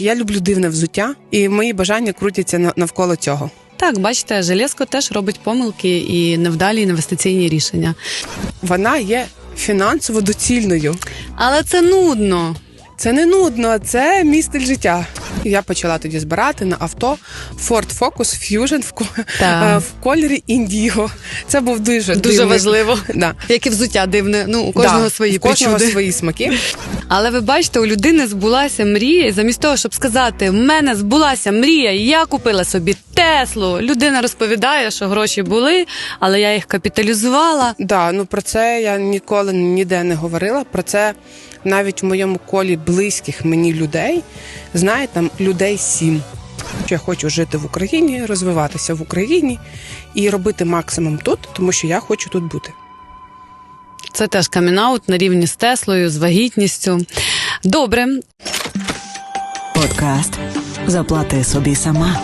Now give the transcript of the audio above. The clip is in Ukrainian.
Я люблю дивне взуття, і мої бажання крутяться навколо цього. Так, бачите, Железко теж робить помилки і невдалі інвестиційні рішення. Вона є фінансово доцільною. Але це нудно. Це не нудно, це мій стиль життя. Я почала тоді збирати на авто Ford Focus Fusion в, ко- е, в кольорі індіго. Це був дуже Дуже дивний- важливо. Да. Як і взуття дивне. Ну, у кожного Да, свої у кожного причуди. свої смаки. Але ви бачите, у людини збулася мрія, і замість того, щоб сказати, в мене збулася мрія, я купила собі Теслу. Людина розповідає, що гроші були, але я їх капіталізувала. Да, ну про це я ніколи ніде не говорила. Про це навіть в моєму колі близьких мені людей знає там людей сім. Я хочу жити в Україні, розвиватися в Україні і робити максимум тут, тому що я хочу тут бути. Це теж камінаут на рівні з Теслою, з вагітністю. Добре, Подкаст Заплати собі сама